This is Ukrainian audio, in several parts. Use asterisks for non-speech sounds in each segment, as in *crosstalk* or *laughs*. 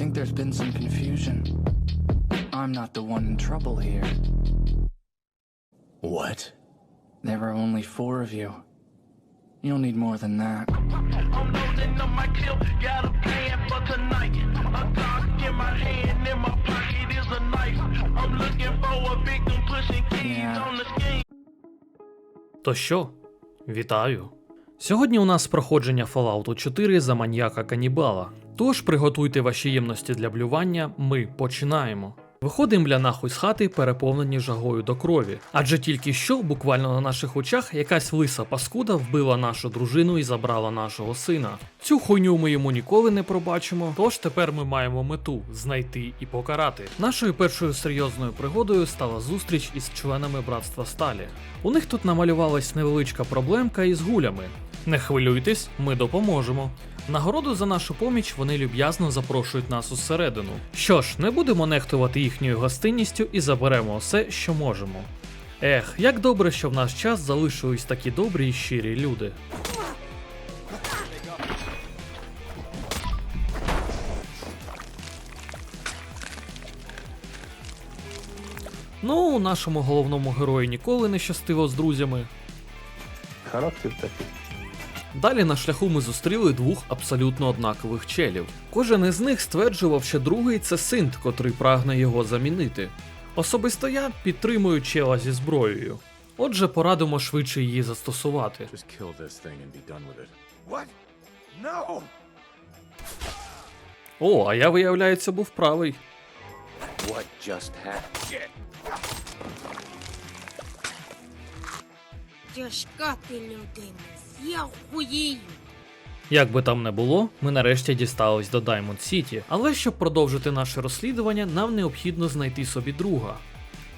think there's been some confusion. I'm not the one in trouble here. What? There are only four of you. You'll need more than that. I'm loading up my clip, got a plan for tonight. A Glock in my hand, in my pocket is a knife. I'm looking for a victim, pushing keys Yeah. on the scheme. То що? Вітаю! Сьогодні у нас проходження Fallout 4 за маньяка канібала. Тож приготуйте ваші ємності для блювання, ми починаємо. Виходимо бля нахуй з хати, переповнені жагою до крові. Адже тільки що, буквально на наших очах, якась лиса паскуда вбила нашу дружину і забрала нашого сина. Цю хуйню ми йому ніколи не пробачимо. Тож тепер ми маємо мету знайти і покарати. Нашою першою серйозною пригодою стала зустріч із членами братства Сталі. У них тут намалювалась невеличка проблемка із гулями. Не хвилюйтесь, ми допоможемо. Нагороду за нашу поміч вони люб'язно запрошують нас усередину. Що ж, не будемо нехтувати їхньою гостинністю і заберемо все, що можемо. Ех, як добре, що в наш час залишились такі добрі і щирі люди. Ну, нашому головному герою ніколи не щастило з друзями. Характер такий. Далі на шляху ми зустріли двох абсолютно однакових челів. Кожен із них стверджував, що другий це синт, котрий прагне його замінити. Особисто я підтримую чела зі зброєю. Отже, порадимо швидше її застосувати. No! О, а я, виявляється, був правий. What just happened? Тяжка ти людина, я хуєю. Як би там не було, ми нарешті дістались до Diamond City, але щоб продовжити наше розслідування, нам необхідно знайти собі друга.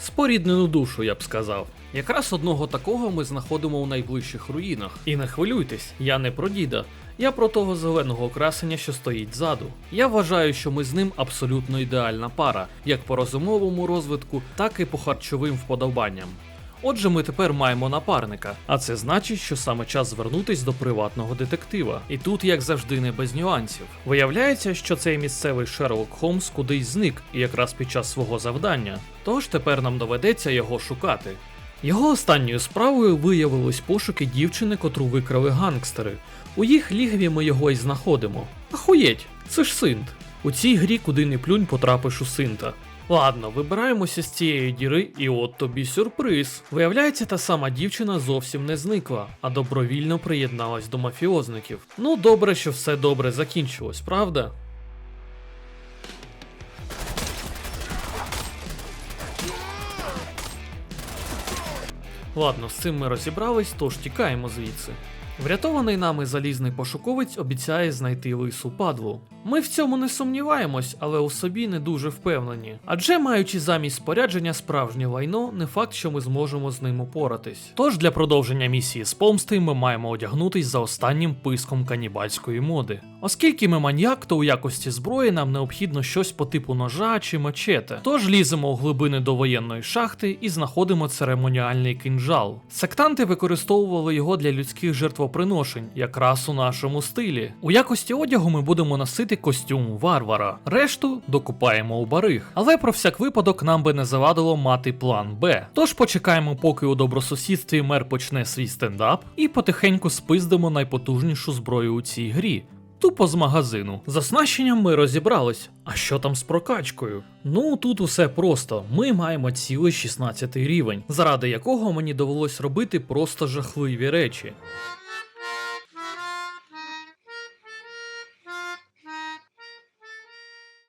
Споріднену душу, я б сказав. Якраз одного такого ми знаходимо у найближчих руїнах. І не хвилюйтесь, я не про діда, я про того зеленого окрасення, що стоїть ззаду. Я вважаю, що ми з ним абсолютно ідеальна пара, як по розумовому розвитку, так і по харчовим вподобанням. Отже, ми тепер маємо напарника, а це значить, що саме час звернутись до приватного детектива. І тут, як завжди, не без нюансів. Виявляється, що цей місцевий Шерлок Холмс кудись зник, і якраз під час свого завдання. Тож тепер нам доведеться його шукати. Його останньою справою виявились пошуки дівчини, котру викрали гангстери. У їх лігві ми його й знаходимо. Ахуєть, це ж синт. У цій грі куди не плюнь потрапиш у синта. Ладно, вибираємося з цієї діри, і от тобі сюрприз. Виявляється, та сама дівчина зовсім не зникла, а добровільно приєдналась до мафіозників. Ну, добре, що все добре закінчилось, правда? Ладно, з цим ми розібрались, тож тікаємо звідси. Врятований нами залізний пошуковець обіцяє знайти лису падлу. Ми в цьому не сумніваємось, але у собі не дуже впевнені. Адже маючи замість спорядження справжнє лайно, не факт, що ми зможемо з ним упоратись. Тож для продовження місії з помсти ми маємо одягнутись за останнім писком канібальської моди. Оскільки ми маньяк, то у якості зброї нам необхідно щось по типу ножа чи мачете. Тож ліземо у глибини довоєнної шахти і знаходимо церемоніальний кинджал. Сектанти використовували його для людських жертвоприношень, якраз у нашому стилі. У якості одягу ми будемо носити костюм варвара. Решту докупаємо у бариг. Але про всяк випадок нам би не завадило мати план Б. Тож почекаємо, поки у добросусідстві мер почне свій стендап, і потихеньку спиздимо найпотужнішу зброю у цій грі. Тупо з магазину. За оснащенням ми розібрались. А що там з прокачкою? Ну тут усе просто. Ми маємо цілий 16 рівень, заради якого мені довелось робити просто жахливі речі.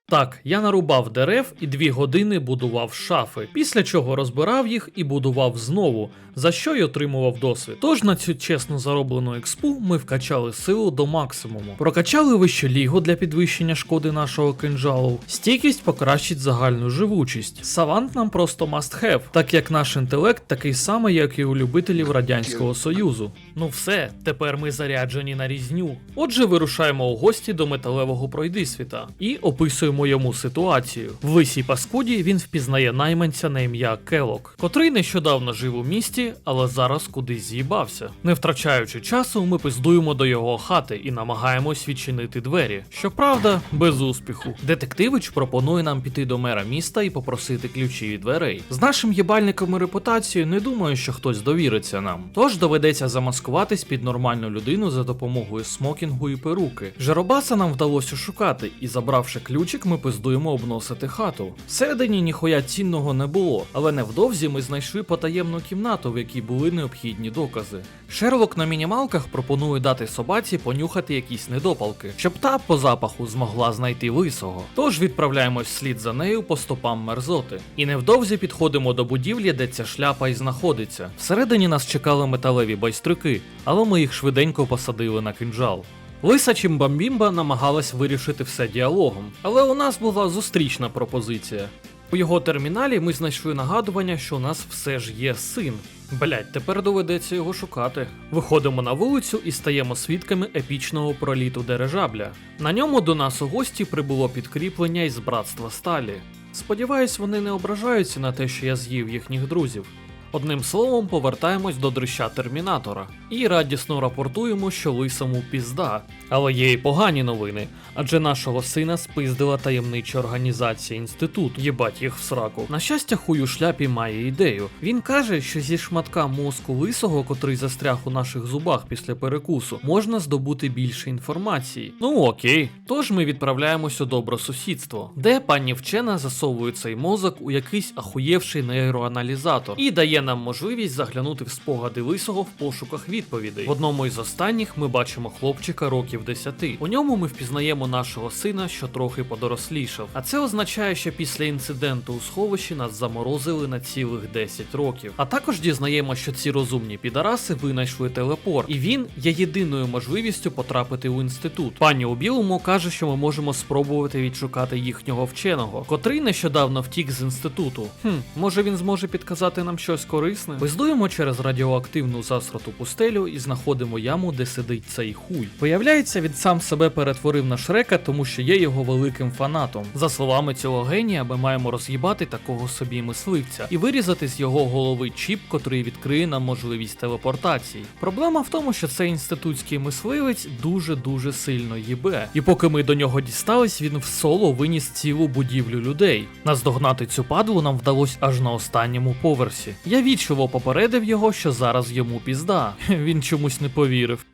Так, я нарубав дерев і дві години будував шафи, після чого розбирав їх і будував знову, за що й отримував досвід. Тож на цю чесно зароблену експу ми вкачали силу до максимуму, прокачали вищу лігу для підвищення шкоди нашого кинжалу, стійкість покращить загальну живучість. Савант нам просто must have, так як наш інтелект такий самий, як і у любителів Радянського Союзу. Ну все, тепер ми заряджені на різню. Отже, вирушаємо у гості до металевого пройдисвіта і описуємо пояснюємо йому ситуацію. В лисій паскуді він впізнає найманця на ім'я Келок, котрий нещодавно жив у місті, але зараз кудись з'їбався. Не втрачаючи часу, ми пиздуємо до його хати і намагаємось відчинити двері. Щоправда, без успіху. Детективич пропонує нам піти до мера міста і попросити ключі від дверей. З нашим єбальником і репутацією не думаю, що хтось довіриться нам. Тож доведеться замаскуватись під нормальну людину за допомогою смокінгу і перуки. Жеробаса нам вдалося шукати, і забравши ключик, ми пиздуємо обносити хату. Всередині ніхуя цінного не було, але невдовзі ми знайшли потаємну кімнату, в якій були необхідні докази. Шерлок на мінімалках пропонує дати собаці понюхати якісь недопалки, щоб та по запаху змогла знайти лисого. Тож відправляємось вслід за нею по стопам мерзоти. І невдовзі підходимо до будівлі, де ця шляпа і знаходиться. Всередині нас чекали металеві байстрюки, але ми їх швиденько посадили на кинджал. Лиса Чимбамбімба намагалась вирішити все діалогом, але у нас була зустрічна пропозиція. У його терміналі ми знайшли нагадування, що у нас все ж є син. Блять, тепер доведеться його шукати. Виходимо на вулицю і стаємо свідками епічного проліту дирижабля. На ньому до нас у гості прибуло підкріплення із братства сталі. Сподіваюсь, вони не ображаються на те, що я з'їв їхніх друзів. Одним словом, повертаємось до дрища термінатора і радісно рапортуємо, що лисому пізда. Але є і погані новини, адже нашого сина спиздила таємнича організація інститут, їбать їх в сраку. На щастя, хуй у шляпі має ідею. Він каже, що зі шматка мозку лисого, котрий застряг у наших зубах після перекусу, можна здобути більше інформації. Ну окей. Тож ми відправляємось у добросусідство, де пані вчена засовує цей мозок у якийсь ахуєвший нейроаналізатор і дає нам можливість заглянути в спогади лисого в пошуках відповідей. В одному із останніх ми бачимо хлопчика років 10. У ньому ми впізнаємо нашого сина, що трохи подорослішав. А це означає, що після інциденту у сховищі нас заморозили на цілих 10 років. А також дізнаємо, що ці розумні підараси винайшли телепорт, і він є єдиною можливістю потрапити у інститут. Пані у білому каже, що ми можемо спробувати відшукати їхнього вченого, котрий нещодавно втік з інституту. Хм, може він зможе підказати нам щось корисне? Виздуємо через радіоактивну засрату пустелю і знаходимо яму, де сидить цей хуй. Виявляється, він сам себе перетворив на шрека, тому що є його великим фанатом. За словами цього генія, ми маємо роз'їбати такого собі мисливця і вирізати з його голови чіп, котрий відкриє нам можливість телепортації. Проблема в тому, що цей інститутський мисливець дуже дуже сильно їбе. І поки ми до нього дістались, він в соло виніс цілу будівлю людей. Наздогнати цю падлу нам вдалося аж на останньому поверсі. Я вічливо попередив його, що зараз йому пізда. *laughs* Він чомусь не повірив.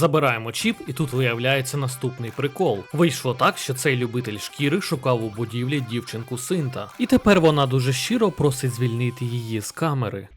Забираємо чіп, і тут виявляється наступний прикол. Вийшло так, що цей любитель шкіри шукав у будівлі дівчинку синта, і тепер вона дуже щиро просить звільнити її з камери.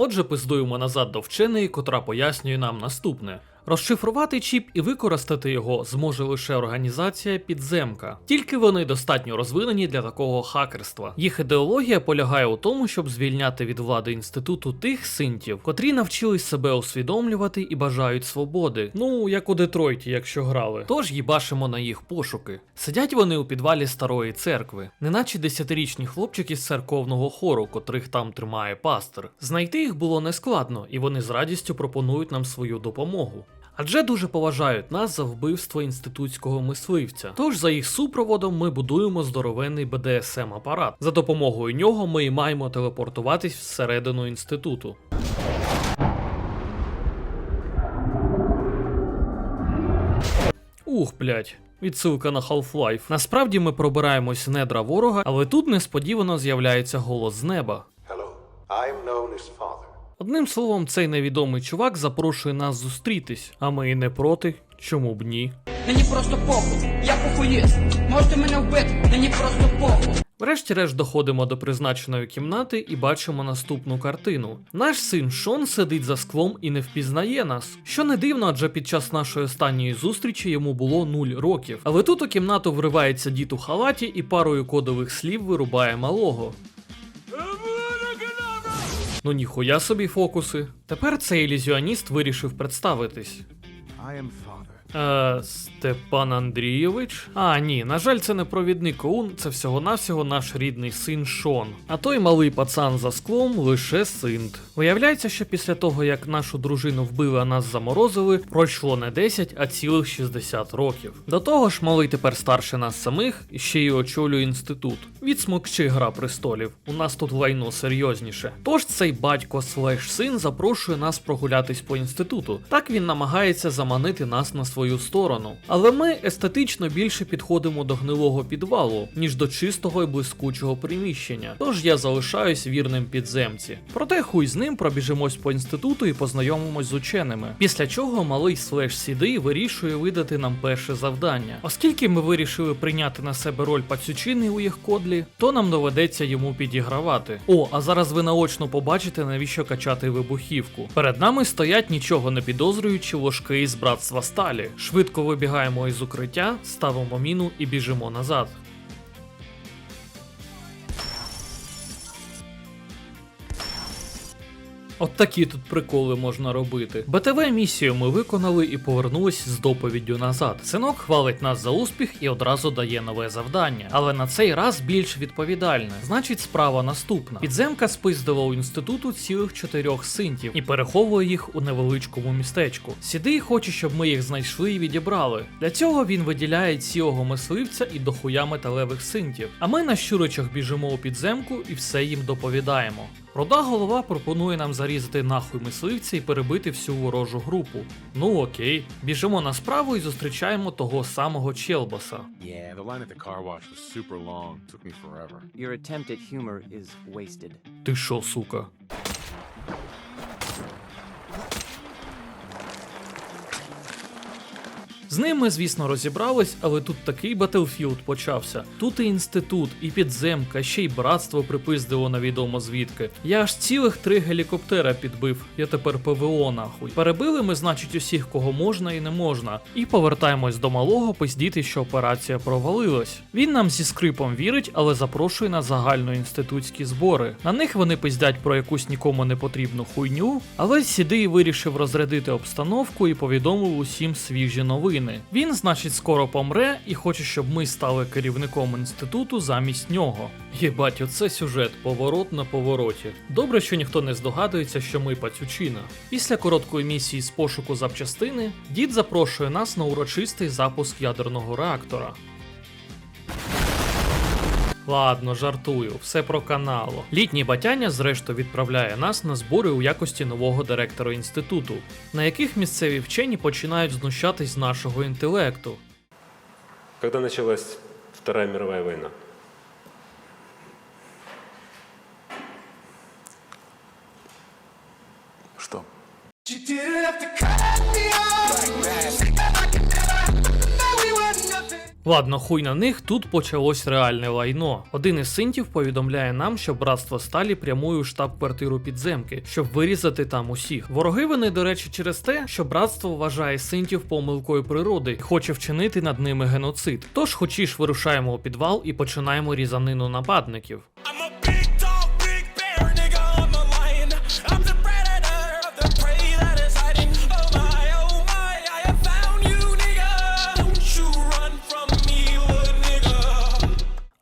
Отже, пиздуємо назад до вченої, котра пояснює нам наступне. Розшифрувати чіп і використати його зможе лише організація підземка. Тільки вони достатньо розвинені для такого хакерства. Їх ідеологія полягає у тому, щоб звільняти від влади інституту тих синтів, котрі навчились себе усвідомлювати і бажають свободи. Ну як у Детройті, якщо грали. Тож їбашимо на їх пошуки. Сидять вони у підвалі старої церкви, неначе десятирічні хлопчики з церковного хору, котрих там тримає пастор. Знайти їх було нескладно, і вони з радістю пропонують нам свою допомогу. Адже дуже поважають нас за вбивство інститутського мисливця. Тож за їх супроводом ми будуємо здоровенний БДСМ апарат. За допомогою нього ми і маємо телепортуватись всередину інституту. Ух, блять. Відсилка на Half-Life. Насправді ми пробираємось в недра ворога, але тут несподівано з'являється голос з неба. Hello, I'm known as Father. Одним словом, цей невідомий чувак запрошує нас зустрітись, а ми і не проти, чому б ні. Мені просто похуй, я похуїст. Можете мене вбити, мені просто похуй. Врешті-решт доходимо до призначеної кімнати і бачимо наступну картину. Наш син Шон сидить за склом і не впізнає нас. Що не дивно, адже під час нашої останньої зустрічі йому було 0 років. Але тут у кімнату вривається дід у халаті і парою кодових слів вирубає малого. Ну ніхуя собі фокуси. Тепер цей ілюзіоніст вирішив представитись. I am Father. Е, Степан Андрійович? А, ні, на жаль, це не провідник ОУН, це всього-навсього наш рідний син Шон. А той малий пацан за склом лише синт. Виявляється, що після того, як нашу дружину вбили, а нас заморозили, пройшло не 10, а цілих 60 років. До того ж, малий тепер старше нас самих і ще й очолює інститут. Відсмокчи гра престолів. У нас тут лайно серйозніше. Тож цей батько слеш син запрошує нас прогулятись по інституту. Так він намагається заманити нас на свою сторону. Але ми естетично більше підходимо до гнилого підвалу, ніж до чистого і блискучого приміщення. Тож я залишаюсь вірним підземці. Проте хуй з ним пробіжимось по інституту і познайомимось з ученими. Після чого малий слеш сіди вирішує видати нам перше завдання. Оскільки ми вирішили прийняти на себе роль пацючини у їх кодлі, то нам доведеться йому підігравати. О, а зараз ви наочно побачите, навіщо качати вибухівку. Перед нами стоять нічого не підозрюючі ложки із братства сталі. Швидко вибігаємо із укриття, ставимо міну і біжимо назад. От такі тут приколи можна робити. БТВ місію ми виконали і повернулись з доповіддю назад. Синок хвалить нас за успіх і одразу дає нове завдання. Але на цей раз більш відповідальне. Значить, справа наступна. Підземка спиздила у інституту цілих чотирьох синтів і переховує їх у невеличкому містечку. Сідий хоче, щоб ми їх знайшли і відібрали. Для цього він виділяє цілого мисливця і дохуя металевих синтів. А ми на щуричах біжимо у підземку і все їм доповідаємо. Рода голова пропонує нам зарізати нахуй мисливця і перебити всю ворожу групу. Ну окей, біжимо на справу і зустрічаємо того самого Челбаса. Yeah, the line at the car wash was super long. Took me forever. Your attempt at humor is wasted. Ти що, сука? З ним ми, звісно, розібрались, але тут такий Battlefield почався. Тут і інститут, і підземка, ще й братство припиздило невідомо звідки. Я аж цілих три гелікоптера підбив, я тепер ПВО нахуй. Перебили ми, значить, усіх, кого можна і не можна. І повертаємось до малого пиздіти, що операція провалилась. Він нам зі скрипом вірить, але запрошує на загальноінститутські збори. На них вони пиздять про якусь нікому не потрібну хуйню, але Сідий вирішив розрядити обстановку і повідомив усім свіжі новини. Він, значить, скоро помре і хоче, щоб ми стали керівником інституту замість нього. Єбать, оце сюжет, поворот на повороті. Добре, що ніхто не здогадується, що ми пацючина. Після короткої місії з пошуку запчастини дід запрошує нас на урочистий запуск ядерного реактора. Ладно, жартую, все про канало. Літній батяня, зрештою, відправляє нас на збори у якості нового директора інституту, на яких місцеві вчені починають знущатись з нашого інтелекту. Когда началась Вторая мировая война? Что? Ладно, хуй на них, тут почалось реальне лайно. Один із синтів повідомляє нам, що братство Сталі прямує у штаб-квартиру підземки, щоб вирізати там усіх. Вороги вони, до речі, через те, що братство вважає синтів помилкою природи і хоче вчинити над ними геноцид. Тож, хочеш, вирушаємо у підвал і починаємо різанину нападників.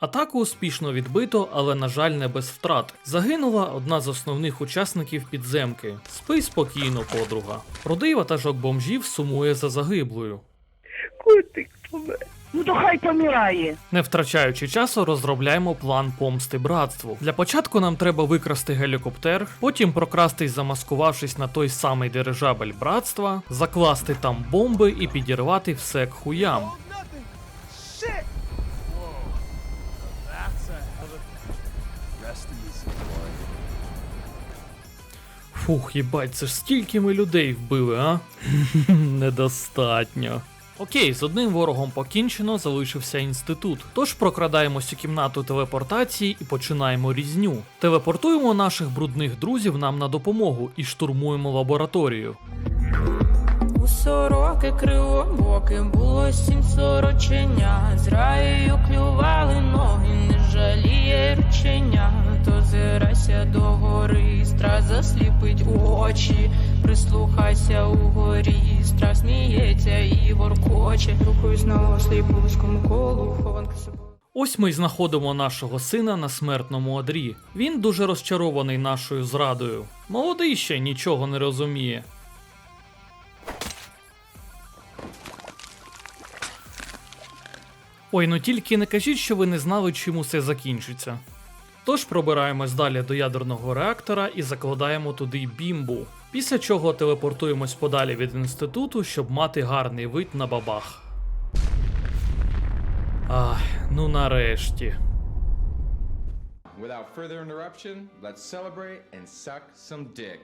Атаку успішно відбито, але, на жаль, не без втрат. Загинула одна з основних учасників підземки. Спи спокійно, подруга. Рудий ватажок бомжів сумує за загиблою. Ну то хай помирає. Не втрачаючи часу, розробляємо план помсти братству. Для початку нам треба викрасти гелікоптер, потім прокрастись, замаскувавшись на той самий дирижабель братства, закласти там бомби і підірвати все к хуям. Фух, їбать, це ж скільки ми людей вбили, а? *laughs* Недостатньо. Окей, з одним ворогом покінчено, залишився інститут. Тож прокрадаємось у кімнату телепортації і починаємо різню. Телепортуємо наших брудних друзів нам на допомогу і штурмуємо лабораторію. У сороки кривобоки було сім сороченя, з раєю клювали ноги, не жаліє рученя, то зирайся до гори, стра засліпить очі, прислухайся угорі, страх сміється і воркоче. Рухаюсь на ослі по вузькому колу, хованки собою. Ось ми й знаходимо нашого сина на смертному одрі. Він дуже розчарований нашою зрадою. Молодий ще нічого не розуміє. Ой, ну тільки не кажіть, що ви не знали, чим усе закінчиться. Тож пробираємось далі до ядерного реактора і закладаємо туди бімбу. Після чого телепортуємось подалі від інституту, щоб мати гарний вид на бабах. Ах, ну нарешті. Without further interruption, let's celebrate and suck some dick.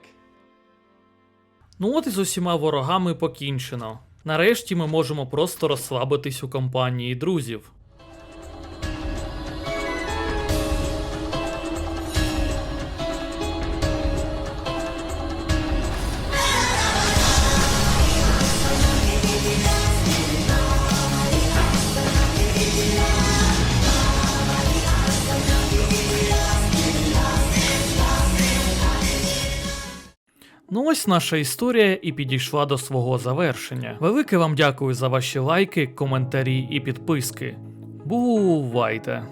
Ну от і з усіма ворогами покінчено. Нарешті ми можемо просто розслабитись у компанії друзів. Ну ось наша історія і підійшла до свого завершення. Велике вам дякую за ваші лайки, коментарі і підписки. Бувайте!